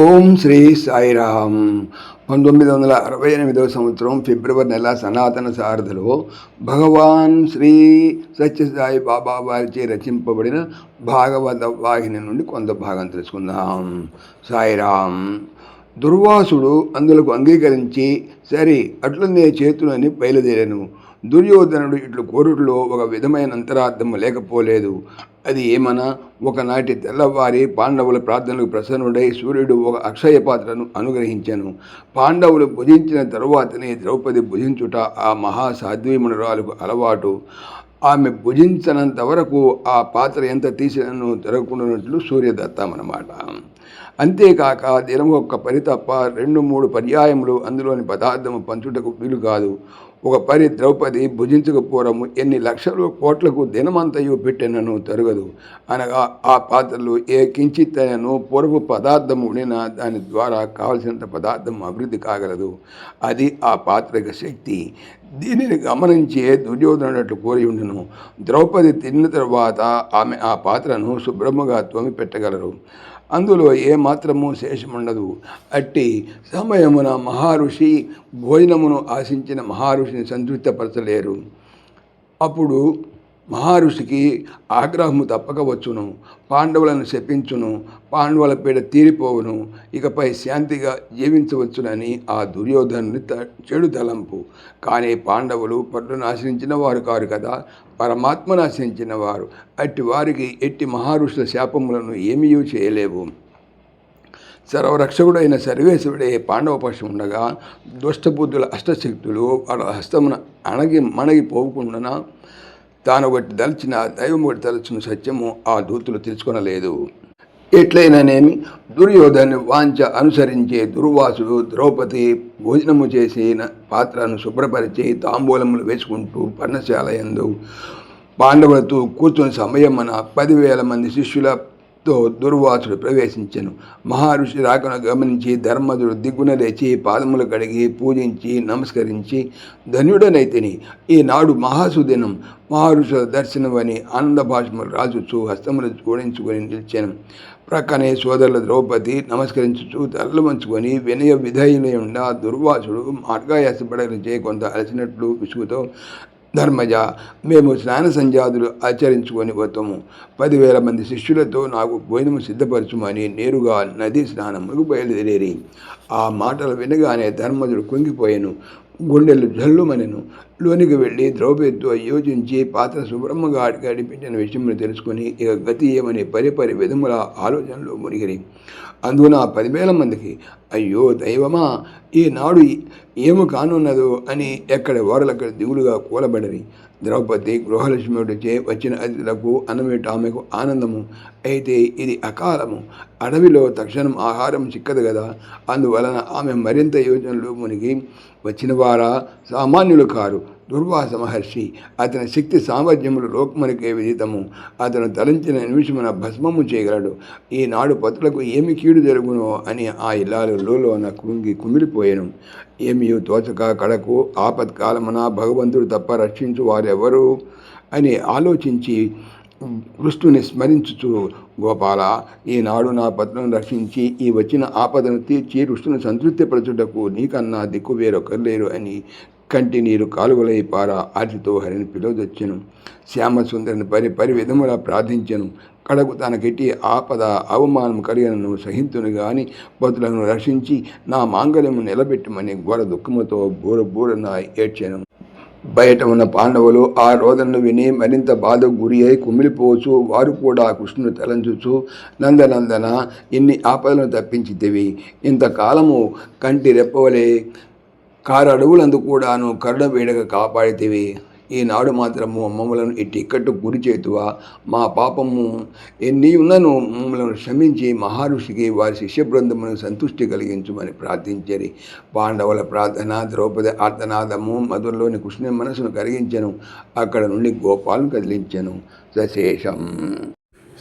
ఓం శ్రీ సాయిరామ్. పంతొమ్మిది వందల అరవై ఎనిమిదవ సంవత్సరం ఫిబ్రవరి నెల సనాతన సారథిలో భగవాన్ శ్రీ సత్యసాయి బాబా వారిచే రచింపబడిన భాగవత వాహిని నుండి కొంత భాగం తెలుసుకుందాం. సాయిరామ్ దుర్వాసుడు అందులకు అంగీకరించి సరే అట్లనే చేతులని బయలుదేరాను. దుర్యోధనుడు ఇట్లు కోరుటలో ఒక విధమైన అంతరార్థము లేకపోలేదు. అది ఏమనా? ఒకనాటి తెల్లవారి పాండవుల ప్రార్థనలకు ప్రసన్నుడై సూర్యుడు ఒక అక్షయ పాత్రను అనుగ్రహించాను. పాండవులు భుజించిన తరువాతనే ద్రౌపది భుజించుట ఆ మహాసాధ్వీమునురాలకు అలవాటు. ఆమె భుజించనంత వరకు ఆ పాత్ర ఎంత తీసినను దొరకకుండానట్లు సూర్యదత్తమన్నమాట అంతేకాక దినం ఒక్క పరి తప్ప రెండు మూడు పర్యాయములు అందులోని పదార్థము పంచుటకు వీలు కాదు. ఒక పరి ద్రౌపది భుజించకపోవడము ఎన్ని లక్షలు కోట్లకు దినమంతయు పెట్టినను తరగదు. అనగా ఆ పాత్రలు ఏ కించిత్తైనను పూర్వ పదార్థము ఉండిన దాని ద్వారా కావలసినంత పదార్థం అభివృద్ధి కాగలదు. అది ఆ పాత్రకు శక్తి. దీనిని గమనించే దుర్యోధనుడు కోరి ఉండును. ద్రౌపది తిన్న తర్వాత ఆమె ఆ పాత్రను శుభ్రముగా తోమి పెట్టగలరు అందులో ఏమాత్రము శేషముండదు. అట్టి సమయమున మహర్షి భోజనమును ఆశించిన మహర్షిని సంతృప్తిపరచలేరు. అప్పుడు మహర్షికి ఆగ్రహము తప్పక వచ్చును. పాండవులను శపించును. పాండవుల పీడ తీరిపోవును. ఇకపై శాంతిగా జీవించవచ్చునని ఆ దుర్యోధనుని చెడు తలంపు. కానీ పాండవులు పట్టును ఆశ్రయించిన వారు కారు కదా. పరమాత్మను ఆశ్రయించిన వారు. అట్టి వారికి ఎట్టి మహర్షుల శాపములను ఏమీ చేయలేవు. సర్వరక్షకుడైన సర్వేశ్వరుడే పాండవ పక్షం ఉండగా దుష్టబుద్ధుల అష్టశక్తులు వాళ్ళ హస్తమున అణగి మణగి పోకుండా తాను ఒకటి దలిచిన దైవం ఒకటి తలచిన సత్యము ఆ దూతులు తెలుసుకొనలేదు. ఎట్లయిననేమి? దుర్యోధను వాంఛ అనుసరించే దుర్వాసుడు ద్రౌపది భోజనము చేసిన పాత్రను శుభ్రపరిచి తాంబూలములు వేసుకుంటూ పర్ణశాల యందు పాండవులతో కూర్చుని సమయమున పదివేల మంది శిష్యుల తో దుర్వాసుడు ప్రవేశించెను. మహర్షి రాకను గమనించి ధర్మదుడు దిగ్గున లేచి పాదములు కడిగి పూజించి నమస్కరించి ధన్యుడనైతిని ఈనాడు మహాసుదినం. మహర్షుల దర్శనమని ఆనంద భాషములు రాజుచు హస్తములు జోడించుకొని నిలిచాను. ప్రక్కనే సోదరుల ద్రౌపది నమస్కరించుచు తలలు వంచుకొని వినయ విధేయులై ఉండ దుర్వాసుడు మార్గాయాసపడగలిచే కొంత అలసినట్లు విసుగుతో ధర్మజ మేము స్నాన సంధ్యాదులు ఆచరించుకొని పోతాము. పదివేల మంది శిష్యులతో నాకు భోజనము సిద్ధపరచుమని నేరుగా నదీ స్నానముకు బయలుదేరి ఆ మాటలు వినగానే ధర్మజుడు కుంగిపోయాను. గుండెలు జల్లుమనెను. లోనికి వెళ్ళి ద్రౌపదితో యోచించి పాత్ర శుభ్రమ్మగా గడిపించిన విషయమును తెలుసుకుని ఇక గతి ఏమని పరిపరి విధముల ఆలోచనలో మునిగిరి. అందున పదివేల మందికి అయ్యో దైవమా ఈనాడు ఏమి కానున్నదో అని ఎక్కడ వారలక్కడ దిగులుగా కూలబడరి. ద్రౌపది గృహలక్ష్మిచే వచ్చిన అతిథులకు అన్నమేట ఆమెకు ఆనందము. అయితే ఇది అకాలము. అడవిలో తక్షణం ఆహారం చిక్కదు కదా అందువలన ఆమె మరింత యోచనలు మునిగి వచ్చిన వారా సామాన్యులు కారు. దుర్వాస మహర్షి అతని శక్తి సామర్థ్యములు లోకమునికే విదితము. అతను తలంచిన నిమిషమున భస్మము చేయగలడు. ఈనాడు పతులకు ఏమి కీడు జరుగునో అని ఆ ఇల్లాలు లోన కుంగి కుమిలిపోయాను. ఏమియో తోచక కడకు ఆపత్కాలమున భగవంతుడు తప్ప రక్షించు వారెవరు? అని ఆలోచించి విష్ణుని స్మరించుచు గోపాల ఈనాడు నా పత్రం రక్షించి ఈ వచ్చిన ఆపదను తీర్చి రుష్టును సంతృప్తిపరచుటకు నీకన్నా దిక్కు వేరొకరు లేరు అని కంటి నీరు కాలువలై పార ఆర్తితో హరిని పిలువదొచ్చెను. శ్యామసుందరిని పరి పరి విధములా ప్రార్థించెను. కడకు తనకెట్టి ఆపద అవమానం కలిగినను సహితును గాని పతులను రక్షించి నా మాంగళ్యము నిలబెట్టమని ఘోర దుఃఖముతో బూర బూరన ఏడ్చాను. బయట ఉన్న పాండవులు ఆ రోదనను విని మరింత బాధకు గురి అయి కుమిలిపోవచ్చు. వారు కూడా కృష్ణుని తలంచుచు నందనందన ఇన్ని ఆపదలను తప్పించితివి. ఇంతకాలము కంటి రెప్పవలే కారడవులందు కూడాను కరుణ వేడక కాపాడితివి. ఈనాడు మాత్రము మమ్మలను ఇట్టి ఇక్కట్టు గురి చేతువా? మా పాపము ఎన్ని ఉన్నను మమ్మలను క్షమించి మహర్షికి వారి శిష్య బృందమును సంతృష్టి కలిగించమని ప్రార్థించరి. పాండవుల ప్రార్థన ద్రౌపది ఆర్తనాదము మధురలోని కృష్ణ మనసును కరిగించను. అక్కడ నుండి గోపాలను కదిలించను. సశేషం.